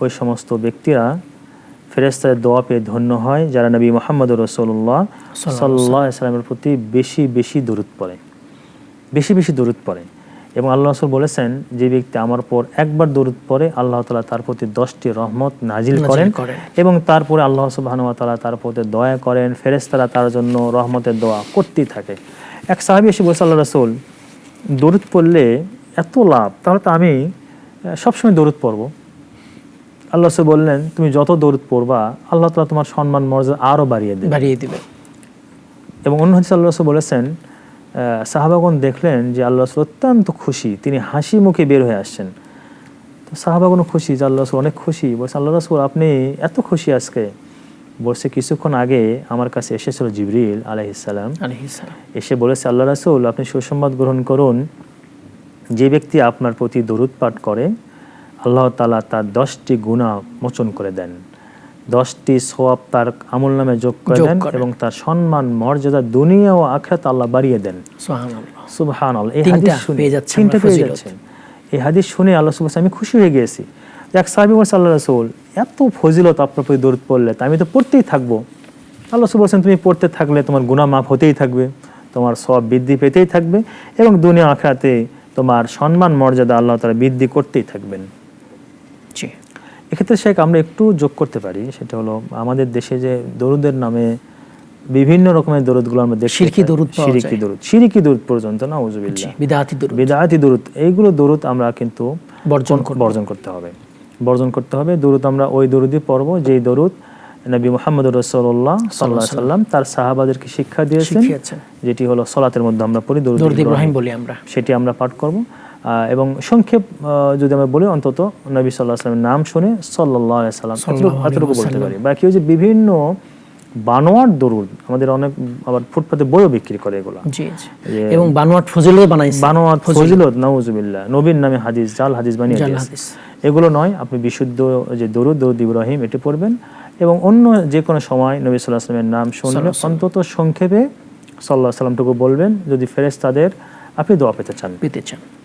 ওই সমস্ত ব্যক্তিরা ফেরেস্তাদের দোয়া পেয়ে ধন্য হয় যারা নবী মোহাম্মদ রসুল্লাহ সাল্লাহ সাল্লামের প্রতি বেশি বেশি দরুদ পড়ে। বেশি বেশি দূরত পড়ে। এবং আল্লাহ রসুল বলেছেন যে ব্যক্তি আমার পর একবার দরুদ পড়ে আল্লাহ তালা তার প্রতি দশটি রহমত নাজিল করেন। এবং তারপরে আল্লাহ সুবাহানুয়া তালা তার প্রতি দয়া করেন ফেরেস্তারা তার জন্য রহমতের দোয়া করতেই থাকে। এক সাহাবি এসে বলছে আল্লাহ রসুল দরুদ পড়লে এত লাভ তাহলে তো আমি সবসময় দরুদ পড়ব। আল্লাহ রসুল বললেন তুমি যত দরুদ পড়বা আল্লাহ তালা তোমার সম্মান মর্যাদা আরও বাড়িয়ে দেবে। বাড়িয়ে দিবে। এবং অন্য হাদিস আল্লাহ রসুল বলেছেন সাহাবাগন দেখলেন যে আল্লাহ রসুল অত্যন্ত খুশি তিনি হাসি মুখে বের হয়ে আসছেন। তো সাহাবাগণও খুশি যে আল্লাহ রসুল অনেক খুশি। বলছে আল্লাহ রসুল আপনি এত খুশি আজকে? বলছে কিছুক্ষণ আগে আমার কাছে এসেছিল জিবরিল সালাম। এসে বলেছে আল্লাহ রাসুল আপনি সুসংবাদ গ্রহণ করুন। যে ব্যক্তি আপনার প্রতি দরুদ পাঠ করে আল্লাহ তালা তার দশটি গুণা মোচন করে দেন। দশটি সোয়াব তার আমল নামে যোগ করে দেন এবং তার সম্মান মর্যাদা দুনিয়া ও আখরাত আল্লাহ বাড়িয়ে দেন। সুবহান এই হাদিস শুনে পেয়ে তিনটা পেয়ে যাচ্ছেন। এই হাদিস শুনে আল্লাহ সুবাহ আমি খুশি হয়ে গিয়েছি। এক সাহাবি বলছে আল্লাহ রসুল এত ফজিলত আপনার প্রতি দরুদ পড়লে তা আমি তো পড়তেই থাকব। আল্লাহ সুবাহ তুমি পড়তে থাকলে তোমার গুনাহ মাফ হতেই থাকবে তোমার সব বৃদ্ধি পেতেই থাকবে এবং দুনিয়া আখরাতে তোমার সম্মান মর্যাদা আল্লাহ তারা বৃদ্ধি করতেই থাকবেন। জি। এক্ষেত্রে শেখ আমরা একটু যোগ করতে পারি। সেটা হলো আমাদের দেশে যে দরুদের নামে বিভিন্ন রকমের দরুদগুলো আমরা দেখি শিরকি দরুদ পাওয়া দরুদ। শিরিকি দরুদ পর্যন্ত না উজুবিল্লাহ বিদাতি দূর বেদায়াতি দরুদ। এইগুলো দরুদ আমরা কিন্তু বর্জন বর্জন করতে হবে। বর্জন করতে হবে। দরুদ আমরা ওই দরুদই পড়ব যেই দরুদ নবী মোহাম্মদ রসল্লাহ সাল্লাহ সাল্লাম তার সাহাবাদেরকে শিক্ষা দিয়েছেন। যেটি হলো সলাতের মধ্যে আমরা পড়ি দরুদ দরুদ ইব্রাহিম। বলি আমরা। সেটি আমরা পাঠ করব। এবং সংক্ষেপ যদি আমরা বলি অন্তত নবী সাল্লাহ সাল্লামের নাম শুনে সাল্লাহ সাল্লাম এতটুকু- বলতে পারি। বাকি হচ্ছে বিভিন্ন বানোয়ার দরুদ আমাদের অনেক আবার ফুটপাতে বইও বিক্রি করে এগুলো। এবং বানোয়াট ফজিলত বানাইছে। বানোয়াত ফজিলত। নাউজুবিল্লাহ। নবীর নামে হাদিস জাল হাদিস বানিয়ে। এগুলো নয় আপনি বিশুদ্ধ যে দরুদ দরুদ ইব্রাহিম এটি পড়বেন। এবং অন্য যে কোনো সময় নবী সাল্লাহ সাল্লামের নাম শুনলে অন্তত সংক্ষেপে সাল্লাহ সাল্লামটুকু বলবেন। যদি ফেরেস তাদের আপনি দোয়া পেতে চান। পেতে চান।